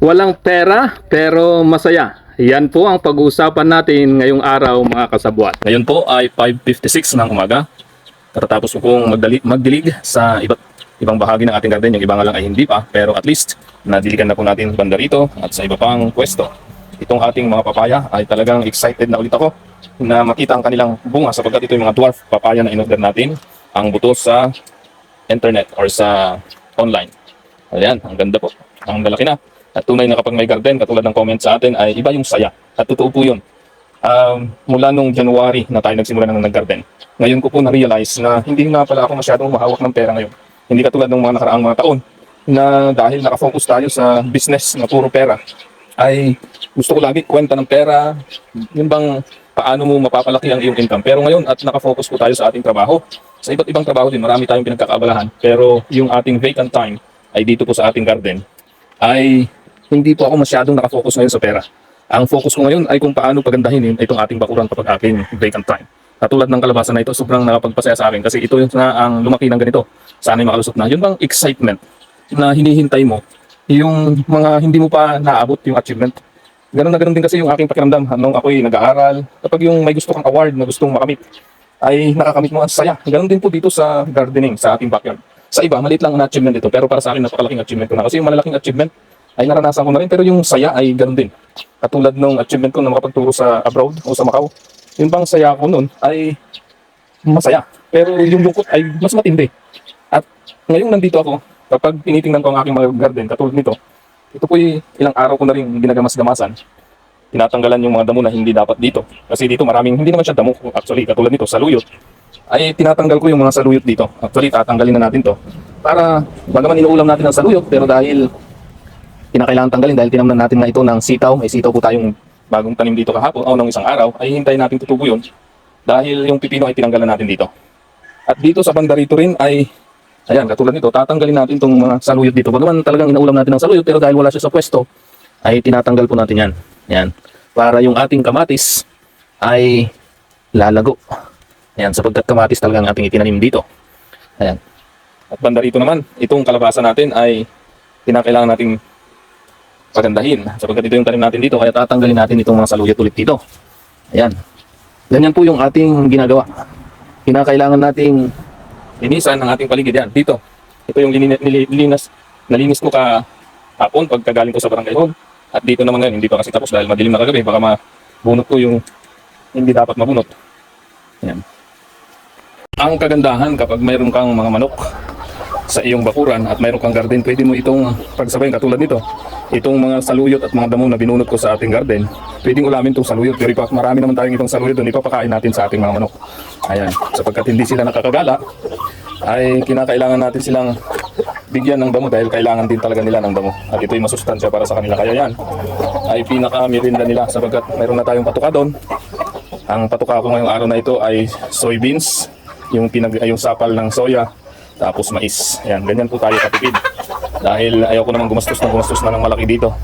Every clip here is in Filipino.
Walang pera pero masaya. Yan po ang pag-uusapan natin ngayong araw mga kasabwat. Ngayon po ay 5.56 ng umaga. Katatapos ko pong magdali, magdilig sa iba't ibang bahagi ng ating garden. Yung iba nga lang ay hindi pa. Pero at least nadiligan na po natin banda rito at sa iba pang pwesto. Itong ating mga papaya ay talagang excited na ulit ako na makita ang kanilang bunga sapagkat ito yung mga dwarf papaya na in-order natin ang buto sa internet or sa online. Ayan, ang ganda po. Ang lalaki na. At tunay na kapag may garden, katulad ng comment sa atin, ay iba yung saya. At totoo po yun. Um, mula nung January na tayo nagsimula na nag-garden, ngayon ko po na-realize na hindi nga pala ako masyadong mahawak ng pera ngayon. Hindi katulad ng mga nakaraang mga taon na dahil nakafocus tayo sa business na puro pera, ay gusto ko lagi kwenta ng pera, yun bang paano mo mapapalaki ang iyong income. Pero ngayon at nakafocus po tayo sa ating trabaho. Sa iba't ibang trabaho din, marami tayong pinagkakaabalahan. Pero yung ating vacant time ay dito po sa ating garden, ay hindi po ako masyadong nakafocus ngayon sa pera. Ang focus ko ngayon ay kung paano pagandahin itong ating bakuran kapag aking vacant time. Katulad ng kalabasan na ito, sobrang nakapagpasaya sa akin kasi ito yung na ang lumaki ng ganito. Sana makalusot na. Yun bang excitement na hinihintay mo, yung mga hindi mo pa naabot yung achievement. Ganun na ganun din kasi yung aking pakiramdam nung ako'y nag-aaral. Kapag yung may gusto kang award na gustong makamit, ay nakakamit mo ang saya. Ganun din po dito sa gardening, sa ating backyard. Sa iba, maliit lang ang achievement ito. Pero para sa akin, napakalaking achievement ko na. Kasi yung malalaking achievement, ay naranasan ko na rin. Pero yung saya ay ganun din. Katulad nung achievement ko na makapagturo sa abroad o sa Macau. Yung bang saya ko nun ay masaya. Pero yung lungkot ay mas matindi. At ngayong nandito ako, kapag tinitingnan ko ang aking mga garden, katulad nito, ito po ilang araw ko na rin ginagamas-gamasan. Tinatanggalan yung mga damo na hindi dapat dito. Kasi dito maraming, hindi naman siya damo. Actually, katulad nito, saluyot. Ay tinatanggal ko yung mga saluyot dito. Actually, tatanggalin na natin to. Para, bagaman inuulam natin ang saluyot, pero dahil kinakailangan tanggalin dahil tinamnan natin na ito ng sitaw. May sitaw po tayong bagong tanim dito kahapon o ng isang araw. Ay hintayin natin tutubo yun. Dahil yung pipino ay tinanggalan natin dito. At dito sa banda rito rin ay Ayan, katulad nito, tatanggalin natin itong mga saluyot dito. Bagaman talagang inaulam natin ng saluyot, pero dahil wala siya sa pwesto, ay tinatanggal po natin yan. Yan. Para yung ating kamatis ay lalago. Ayan, sapagkat kamatis talagang ating itinanim dito. Ayan. At banda rito naman, itong kalabasa natin ay kinakailangan nating pagandahin. Sapagkat ito yung tanim natin dito, kaya tatanggalin natin itong mga saluyot ulit dito. Ayan. Ganyan po yung ating ginagawa. Kinakailangan nating linisan ng ating paligid yan. Dito. Ito yung lini- nilinis, nalinis ko ka hapon pagkagaling ko sa barangay hall. At dito naman ngayon, hindi pa kasi tapos dahil madilim na kagabi. Baka mabunot ko yung hindi dapat mabunot. Yan. Ang kagandahan kapag mayroon kang mga manok sa iyong bakuran at mayroon kang garden, pwede mo itong pagsabayin katulad nito. Itong mga saluyot at mga damo na binunot ko sa ating garden, pwedeng ulamin itong saluyot. Pero ipa, marami naman tayong itong saluyot doon, ipapakain natin sa ating mga manok. Ayan, sapagkat hindi sila nakakagala, ay kinakailangan natin silang bigyan ng damo dahil kailangan din talaga nila ng damo. At ito'y masustansya para sa kanila. Kaya yan ay pinaka-mirinda nila sapagkat mayroon na tayong patuka doon. Ang patuka ko ngayong araw na ito ay soybeans, yung, pinag, ay, yung sapal ng soya, tapos mais. Ayan, ganyan po tayo katipid. Dahil ayaw ko naman gumastos na gumastos na ng malaki dito.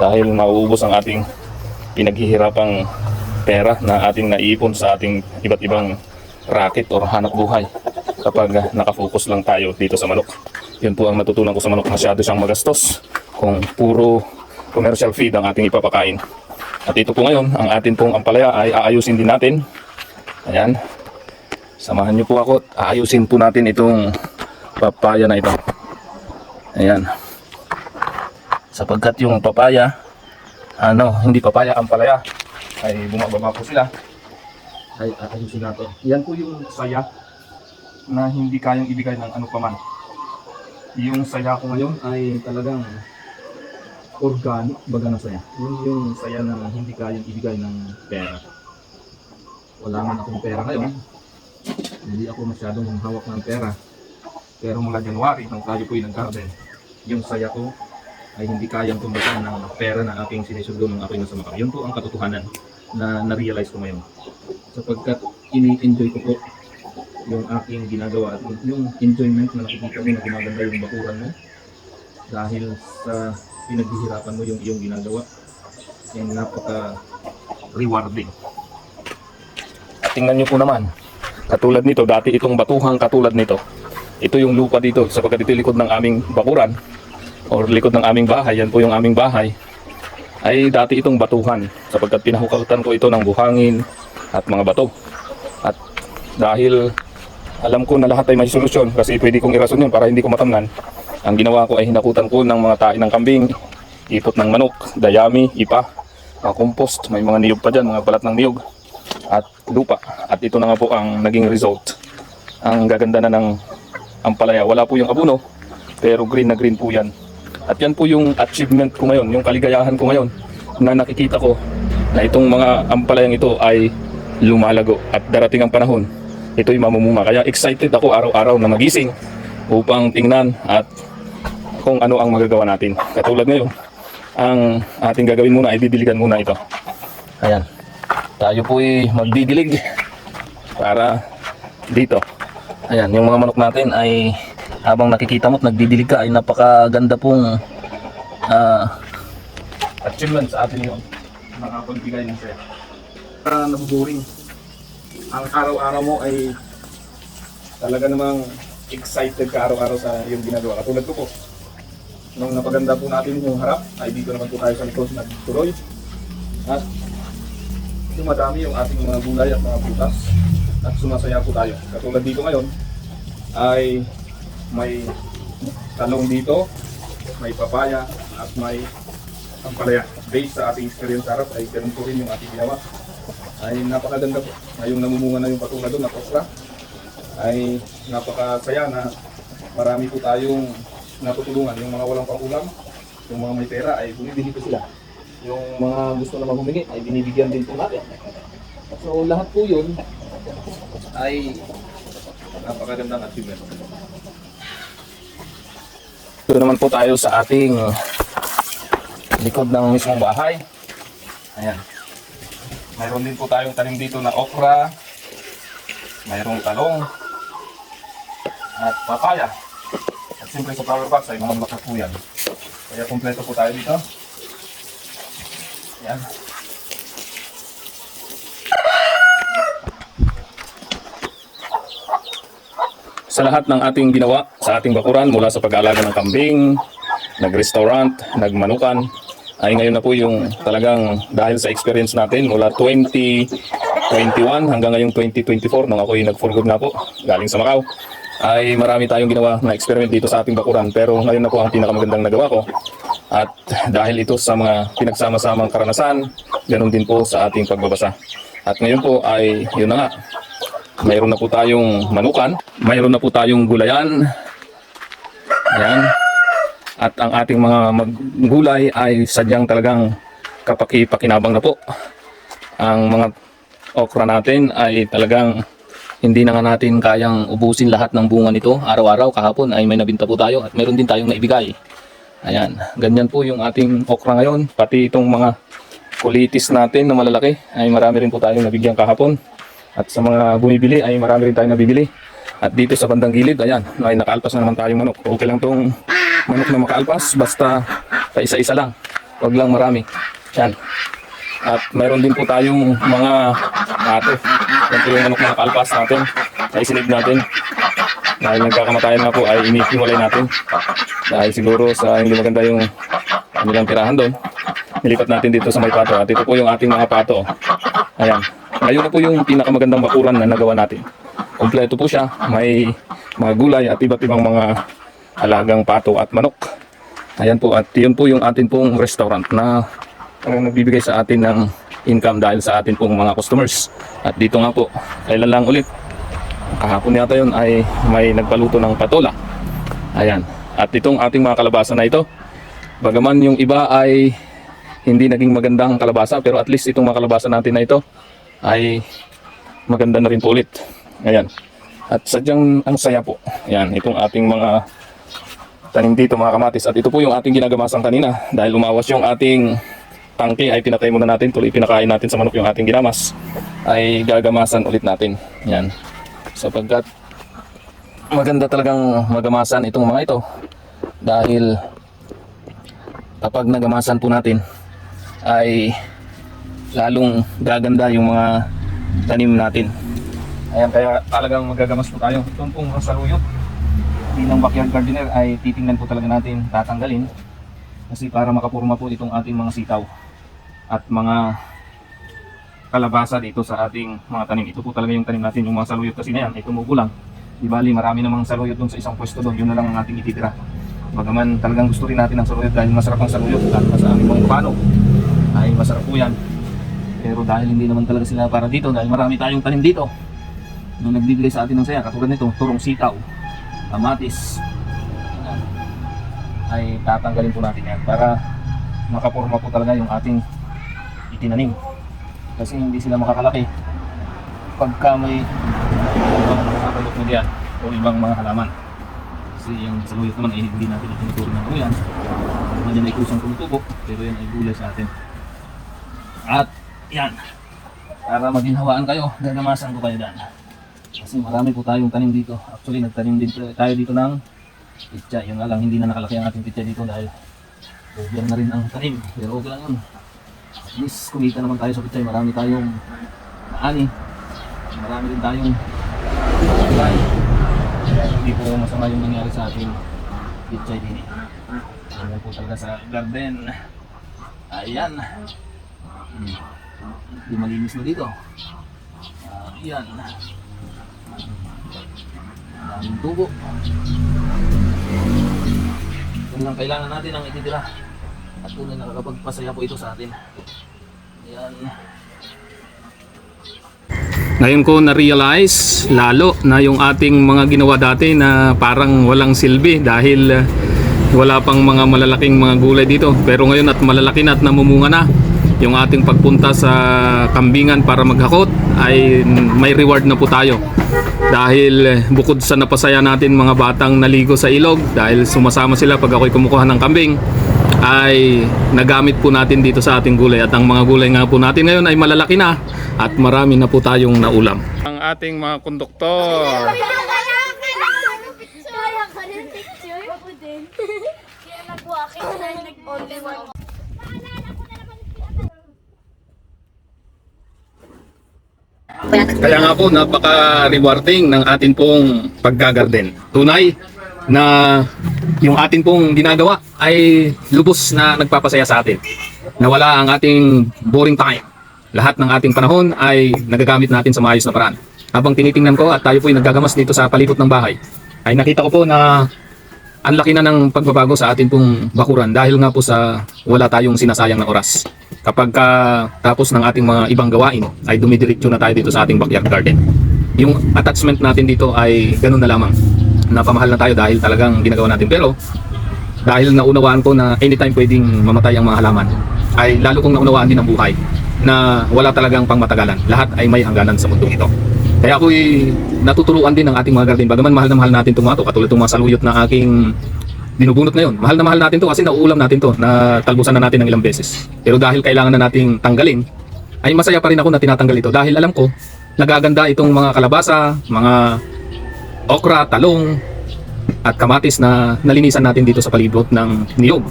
Dahil mauubos ang ating pinaghihirapang pera na ating naiipon sa ating iba't ibang racket or hanap buhay kapag ah, nakafocus lang tayo dito sa manok. Yun po ang natutunan ko sa manok. Masyado siyang magastos kung puro commercial feed ang ating ipapakain. At ito po ngayon, ang atin pong ampalaya ay aayusin din natin. Ayan. Samahan niyo po ako at aayusin po natin itong papaya na ito. Ayan. Sapagkat yung papaya, ano, hindi papaya, ampalaya, ay bumababa po sila. Ay aayusin natin. Yan po yung saya na hindi kayang ibigay ng ano paman. Yung saya ko ngayon ay talagang organic baga na saya. Yun yung saya na hindi kayang ibigay ng pera. Wala man akong pera ngayon. Hindi ako masyadong hawak ng pera. Pero mula January, nang tayo po'y nag-garden, yung saya ko ay hindi kayang tumbasan ng pera na aking sinisugdo ng aking nasa Macau. Yun po ang katotohanan na na-realize ko ngayon. Sapagkat ini-enjoy ko po yung aking ginagawa at yung enjoyment na nakikita mo na gumaganda yung bakuran mo dahil sa pinaghihirapan mo yung iyong ginagawa ay napaka rewarding. Tingnan nyo po naman, katulad nito, dati itong batuhang katulad nito, ito yung lupa dito sapagkat ito likod ng aming bakuran. or likod ng aming bahay, yan po yung aming bahay, ay dati itong batuhan sapagkat pinahukatan ko ito ng buhangin at mga bato. At dahil alam ko na lahat ay may solusyon kasi pwede kong irason yun para hindi ko matamnan. Ang ginawa ko ay hinakutan ko ng mga tae ng kambing, ipot ng manok, dayami, ipa, mga compost, may mga niyog pa dyan, mga balat ng niyog, at lupa. At ito na nga po ang naging result. Ang gaganda na ng ampalaya. Wala po yung abuno, pero green na green po yan. At yan po yung achievement ko ngayon, yung kaligayahan ko ngayon na nakikita ko na itong mga ampalayang ito ay lumalago at darating ang panahon ito'y mamumunga. Kaya excited ako araw-araw na magising upang tingnan at kung ano ang magagawa natin. Katulad ngayon, ang ating gagawin muna ay didiligan muna ito. Ayan. Tayo po'y magdidilig para dito. Ayan, yung mga manok natin ay habang nakikita mo at nagdidilig ka ay napakaganda pong ah, achievement sa atin yun. Makapagbigay ng saya. Para nabuburing. Ang araw-araw mo ay talaga namang excited ka araw-araw sa iyong ginagawa. Katulad ko po, nung napaganda po natin yung harap, ay dito naman po tayo sa likod nagtuloy. At dumadami yung ating mga gulay at mga butas at sumasaya po tayo. Katulad dito ngayon, ay may talong dito, may papaya, at may ampalaya. Based sa ating experience sa harap, ay ganun po rin yung ating ginawa. Ay napakaganda po. Ngayong namumunga na yung patula doon na okra, ay napakasaya na marami po tayong natutulungan. Yung mga walang pangulam, yung mga may pera ay bumibili po sila. Yung mga gusto na humingi ay binibigyan din po natin. So lahat po yun ay napakagandang achievement. Ito naman po tayo sa ating likod ng mismong bahay. Ayan. Mayroon din po tayong tanim dito na okra, mayroong talong, at papaya. At siyempre sa flower box ay mga bulaklak po yan. Kaya kompleto po tayo dito. Yan. Sa lahat ng ating ginawa sa ating bakuran mula sa pag-aalaga ng kambing, nag-restaurant, nagmanukan, ay ngayon na po yung talagang dahil sa experience natin mula 2021 hanggang ngayong 2024 nung ako yung nag-for good na po galing sa Macau ay marami tayong ginawa na experiment dito sa ating bakuran. Pero ngayon na po ang pinakamagandang nagawa ko. At dahil ito sa mga pinagsama-samang karanasan ganun din po sa ating pagbabasa. At ngayon po ay yun na nga mayroon na po tayong manukan mayroon na po tayong gulayan. Ayan. At ang ating mga maggulay ay sadyang talagang kapaki-pakinabang na po. Ang mga okra natin ay talagang hindi na nga natin kayang ubusin lahat ng bunga nito. Araw-araw, kahapon ay may nabinta po tayo at meron din tayong naibigay. Ayan, ganyan po yung ating okra ngayon. Pati itong mga kulitis natin na malalaki ay marami rin po tayong nabigyan kahapon. At sa mga bumibili ay marami rin tayong nabibili. At dito sa bandang gilid, ayan, ay nakaalpas na naman tayong manok. Okay lang tong manok na makaalpas, basta isa-isa lang. Huwag lang marami. Yan. At mayroon din po tayong mga ato. Po yung manok na nakaalpas natin. Na isinib natin. Dahil nagkakamatayan na po ay inihiwalay natin. Dahil siguro sa hindi maganda yung kanilang tirahan doon. Nilipat natin dito sa may pato. At ito po yung ating mga pato. Ayan. Ngayon na po yung pinakamagandang bakuran na nagawa natin. Kompleto po siya. May mga gulay at iba't ibang mga alagang pato at manok. Ayan po. At yun po yung atin pong restaurant na ang nagbibigay sa atin ng income dahil sa atin pong mga customers. At dito nga po, kailan lang ulit. Kahapon yata yun ay may nagpaluto ng patola. Ayan. At itong ating mga kalabasa na ito, bagaman yung iba ay hindi naging magandang kalabasa, pero at least itong mga kalabasa natin na ito ay maganda na rin po ulit. Ayan. At sadyang ang saya po. Ayan, itong ating mga tanim dito mga kamatis. At ito po yung ating ginagamasan kanina dahil umawas yung ating tangke ay pinatay muna natin. Tuloy pinakain natin sa manok yung ating ginamas ay gagamasan ulit natin. Yan. Sapagkat maganda talagang magamasan itong mga ito dahil kapag nagamasan po natin ay lalong gaganda yung mga tanim natin. Ayan, kaya talagang magagamas po tayo. Ito pong mga saluyot. bilang backyard gardener ay titingnan po talaga natin tatanggalin kasi para makapurma po itong ating mga sitaw at mga kalabasa dito sa ating mga tanim. Ito po talaga yung tanim natin, yung mga saluyot kasi na yan ay tumubo lang. Di bali, marami namang saluyot doon sa isang pwesto doon, yun na lang ang ating ititira. Bagaman talagang gusto rin natin ang saluyot dahil masarap ang saluyot at sa aming mga pano ay masarap po yan. Pero dahil hindi naman talaga sila para dito, dahil marami tayong tanim dito, nung nagbibigay sa atin ng saya, katulad nito, turong sitaw, kamatis, ay tatanggalin po natin yan para makaporma po talaga yung ating itinanim. Kasi hindi sila makakalaki pagka may balot mo diyan o ibang mga halaman. Kasi yung saluyot naman ay hindi natin itinuturo ng yan. Naman yan ay kusang tumutubo, pero yan ay gulay sa atin. At yan, para maginhawaan kayo, gagamasan ko kayo dyan. Kasi marami po tayong tanim dito. Actually, nagtanim din tayo dito ng pitya. Yung nga lang, hindi na nakalaki ang ating pitya dito dahil Bugyan na rin ang tanim. Pero okay lang yun. At least kumita naman tayo sa pitya. Marami tayong naani. Marami rin tayong. Kaya hindi po masama yung nangyari sa ating pitya din. Ayan po talaga sa garden. Ayan. Hmm. Hindi malinis na dito. Ayan. Daming tubo. Yun lang kailangan natin ang ititira. At tunay nakakapagpasaya po ito sa atin. Ayan. Ngayon ko na-realize lalo na yung ating mga ginawa dati na parang walang silbi dahil uh, wala pang mga malalaking mga gulay dito. Pero ngayon at malalaki na at namumunga na yung ating pagpunta sa kambingan para maghakot ay may reward na po tayo. Dahil eh, bukod sa napasaya natin mga batang naligo sa ilog dahil sumasama sila pag ako'y kumukuha ng kambing ay nagamit po natin dito sa ating gulay at ang mga gulay nga po natin ngayon ay malalaki na at marami na po tayong naulam. Ang ating mga konduktor. Kaya nga po napaka-rewarding ng atin pong paggagarden. Tunay na yung atin pong ginagawa ay lubos na nagpapasaya sa atin. Nawala ang ating boring time. Lahat ng ating panahon ay nagagamit natin sa maayos na paraan. Habang tinitingnan ko at tayo po ay naggagamas dito sa palibot ng bahay, ay nakita ko po na ang laki na ng pagbabago sa ating pong bakuran dahil nga po sa wala tayong sinasayang na oras. Kapag ka, tapos ng ating mga ibang gawain, ay dumidiretso na tayo dito sa ating backyard garden. Yung attachment natin dito ay ganun na lamang. Napamahal na tayo dahil talagang ginagawa natin. Pero dahil naunawaan ko na anytime pwedeng mamatay ang mga halaman, ay lalo kong naunawaan din ang buhay na wala talagang pangmatagalan. Lahat ay may hangganan sa mundong ito. Kaya ako'y natuturuan din ng ating mga garden. Bagaman mahal na mahal natin itong mga to, katulad itong mga saluyot na aking binubunot ngayon. Mahal na mahal natin to kasi nauulam natin to na talbusan na natin ng ilang beses. Pero dahil kailangan na nating tanggalin, ay masaya pa rin ako na tinatanggal ito dahil alam ko nagaganda itong mga kalabasa, mga okra, talong, at kamatis na nalinisan natin dito sa palibot ng niyog.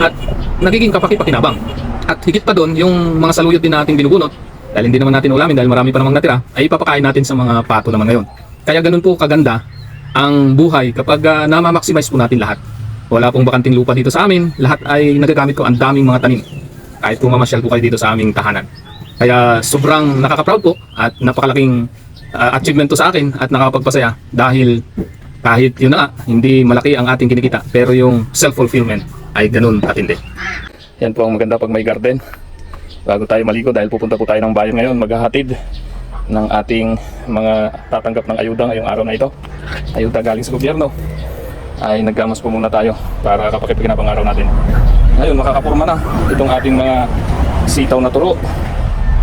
At nagiging kapaki-pakinabang. At higit pa doon, yung mga saluyot din nating binubunot, dahil hindi naman natin ulamin dahil marami pa namang natira, ay ipapakain natin sa mga pato naman ngayon. Kaya ganun po kaganda ang buhay kapag uh, namamaximize po natin lahat. Wala pong bakanting lupa dito sa amin, lahat ay nagagamit ko ang daming mga tanim. Kahit kung mamasyal po kayo dito sa aming tahanan. Kaya sobrang nakaka-proud po at napakalaking uh, achievement to sa akin at nakakapagpasaya dahil kahit yun na hindi malaki ang ating kinikita pero yung self-fulfillment ay ganun katindi. Yan po ang maganda pag may garden. Bago tayo maligo dahil pupunta po tayo ng bayan ngayon, maghahatid ng ating mga tatanggap ng ayuda ngayong araw na ito. Ayuda galing sa gobyerno. Ay naggamas po muna tayo para kapakipagkinabang araw natin. Ngayon makakapurma na itong ating mga sitaw na turo.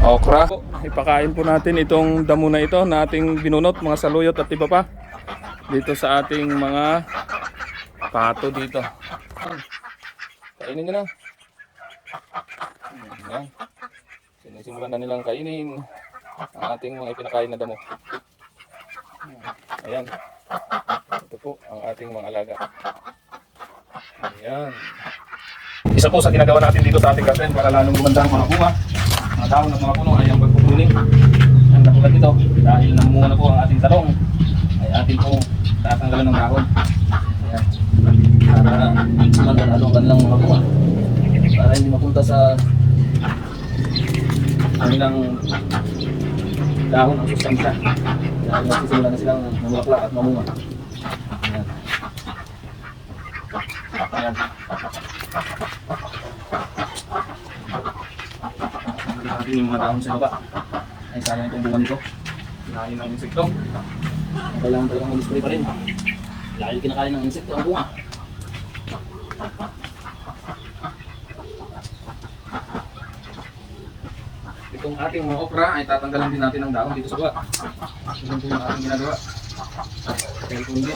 Okra. Ipakain po natin itong damo na ito na ating binunot, mga saluyot at iba pa. Dito sa ating mga pato dito. Kainin nyo na. Ayan. Sinisimulan na nilang kainin ang ating mga ipinakain na damo. Ayan. Ito po ang ating mga alaga. Ayan. Isa po sa ginagawa natin dito sa ating garden para lalong gumanda ang mga bunga. Mga dahon ng mga puno ay pagpupuning. Ang katulad nito dahil namunga na po ang ating talong ay ating po tatanggalan ng dahon. Ayan. Para magandalo ang kanilang mga bunga. Para hindi mapunta sa kanilang dahon ang sustansya. Dahil magsisimula na silang mamulaklak at mamunga. Ayan. Ayan. natin mga dahon sa baba. Ay sayang itong bunga nito. Kinain ng insekto. Kailangan talagang mag-spray pa rin. Dahil kinakain ng insekto ang bunga. Itong ating mga okra ay tatanggalan din natin ng dahon dito sa baba. Ito po yung ating ginagawa. Kaya kung hindi,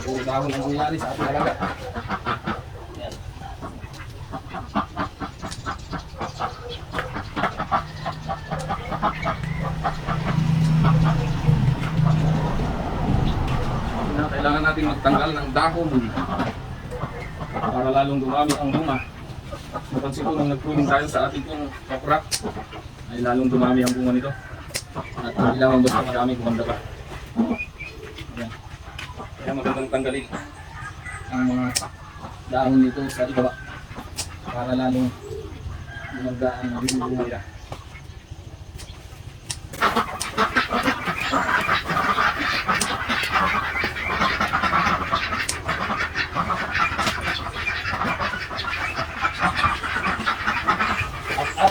puro dahon ang nangyayari sa ating alaga. Kailangan natin magtanggal ng dahon para lalong dumami ang bunga. Napansin ko nung nag-pruning tayo sa ating pong okra ay lalong dumami ang bunga nito. At kailangan basta marami kumanda pa. Ayan. Kaya magandang tanggalin ang mga dahon nito sa ibaba para lalong gumanda ang bunga nila.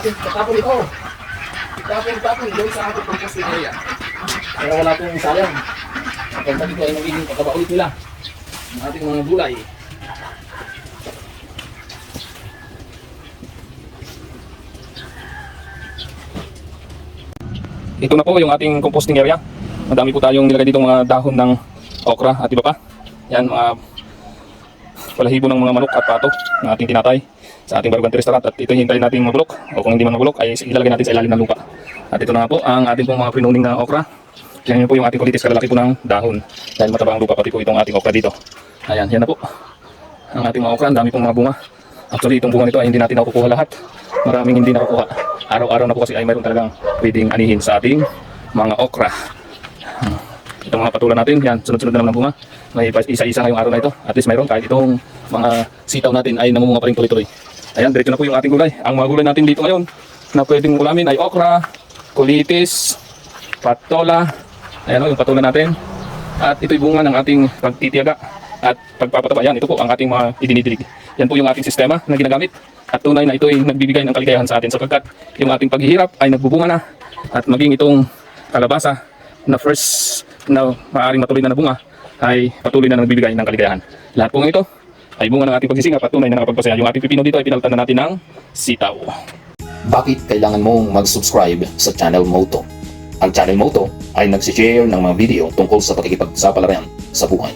At ating tatapon ito. Tapon, tapon doon sa ating composting area. Para wala pong sayang. Pagka dito ay magiging kakaba ulit nila. Ang ating mga gulay. Ito na po yung ating composting area. Madami po tayong nilagay dito mga dahon ng okra at iba pa. Yan mga balahibo ng mga manok at pato na ating tinatay sa ating barugante restaurant at ito hintayin natin mabulok o kung hindi man mabulok ay ilalagay natin sa ilalim ng lupa. At ito na po ang ating pong mga pinuning na okra. Yan yun po yung ating kulitis kalalaki po ng dahon dahil mataba ang lupa pati po itong ating okra dito. Ayan, yan na po. Ang ating mga okra, ang dami pong mga bunga. Actually, itong bunga nito ay hindi natin nakukuha lahat. Maraming hindi nakukuha. Araw-araw na po kasi ay mayroon talagang pwedeng anihin sa ating mga okra. Itong mga patulan natin, yan, sunod-sunod na naman ang bunga. May isa-isa ngayong araw na ito. At least mayroon kahit itong mga sitaw natin ay namumunga pa rin tuloy-tuloy. Ayan, diretso na po yung ating gulay. Ang mga gulay natin dito ngayon na pwedeng ulamin ay okra, kulitis, patola, ayan o, yung patola natin. At ito'y bunga ng ating pagtitiyaga at pagpapataba. Yan, ito po ang ating mga idinidilig. Yan po yung ating sistema na ginagamit. At tunay na ito'y nagbibigay ng kaligayahan sa atin sapagkat yung ating paghihirap ay nagbubunga na at maging itong kalabasa na first na maaaring matuloy na nabunga ay patuloy na nagbibigay ng kaligayahan. Lahat po ng ito ay bunga ng ating pagsisikap at tunay na nakapagpasaya. Yung ating pipino dito ay pinalitan na natin ng sitaw. Bakit kailangan mong mag-subscribe sa channel Moto? Ang channel Moto ay nagsishare ng mga video tungkol sa pakikipagsapalaran sa buhay.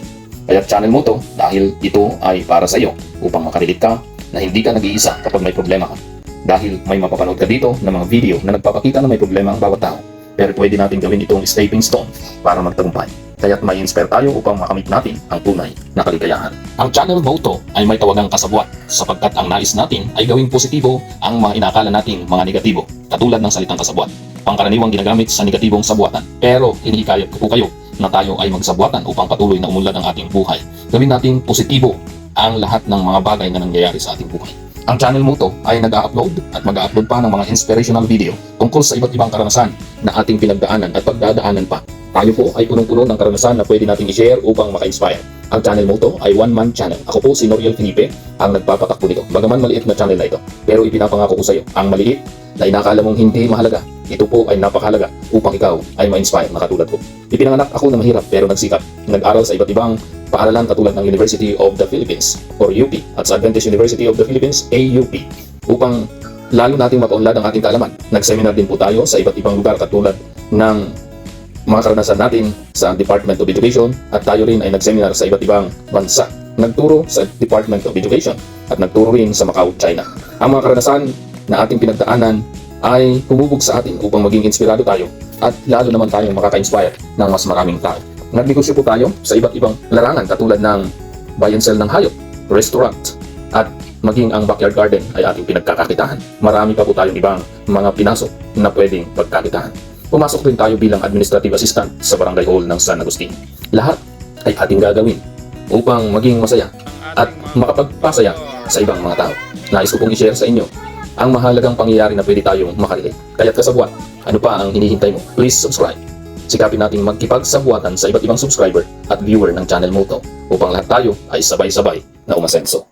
Kaya channel Moto dahil ito ay para sa iyo upang makarinig ka na hindi ka nag-iisa kapag may problema ka. Dahil may mapapanood ka dito ng mga video na nagpapakita na may problema ang bawat tao. Pero pwede natin gawin itong stepping stone para magtagumpay. Kaya't may inspire tayo upang makamit natin ang tunay na kaligayahan. Ang channel Moto ay may tawagang kasabwat sapagkat ang nais natin ay gawing positibo ang mga inakala nating mga negatibo katulad ng salitang kasabwat. Pangkaraniwang ginagamit sa negatibong sabwatan. Pero hinihikayat ko po kayo na tayo ay magsabwatan upang patuloy na umunlad ang ating buhay. Gawin nating positibo ang lahat ng mga bagay na nangyayari sa ating buhay. Ang channel mo to ay nag-upload at mag-upload pa ng mga inspirational video tungkol sa iba't ibang karanasan na ating pinagdaanan at pagdadaanan pa. Tayo po ay punong-puno ng karanasan na pwede nating i-share upang maka-inspire. Ang channel mo to ay one-man channel. Ako po si Noriel Felipe ang nagpapatakbo nito. Bagaman maliit na channel na ito. Pero ipinapangako ko sa iyo, ang maliit na inakala mong hindi mahalaga, ito po ay napakahalaga upang ikaw ay ma-inspire na katulad ko. Ipinanganak ako na mahirap pero nagsikap. Nag-aral sa iba't ibang paaralan katulad ng University of the Philippines or UP at sa Adventist University of the Philippines AUP upang lalo nating mapaunlad ang ating kaalaman. Nag-seminar din po tayo sa iba't ibang lugar katulad ng mga karanasan natin sa Department of Education at tayo rin ay nag-seminar sa iba't ibang bansa. Nagturo sa Department of Education at nagturo rin sa Macau, China. Ang mga karanasan na ating pinagdaanan ay humubog sa atin upang maging inspirado tayo at lalo naman tayong makaka-inspire ng mas maraming tao. Nagnegosyo po tayo sa iba't ibang larangan katulad ng buy and sell ng hayop, restaurant, at maging ang backyard garden ay ating pinagkakakitahan. Marami pa po tayong ibang mga pinasok na pwedeng pagkakitahan. Pumasok rin tayo bilang administrative assistant sa barangay hall ng San Agustin. Lahat ay ating gagawin upang maging masaya at makapagpasaya sa ibang mga tao. Nais ko pong i-share sa inyo ang mahalagang pangyayari na pwede tayong makarelate. Kaya't kasabwat, ano pa ang hinihintay mo? Please subscribe. Sikapin nating magkipagsabuatan sa iba't ibang subscriber at viewer ng channel mo to upang lahat tayo ay sabay-sabay na umasenso.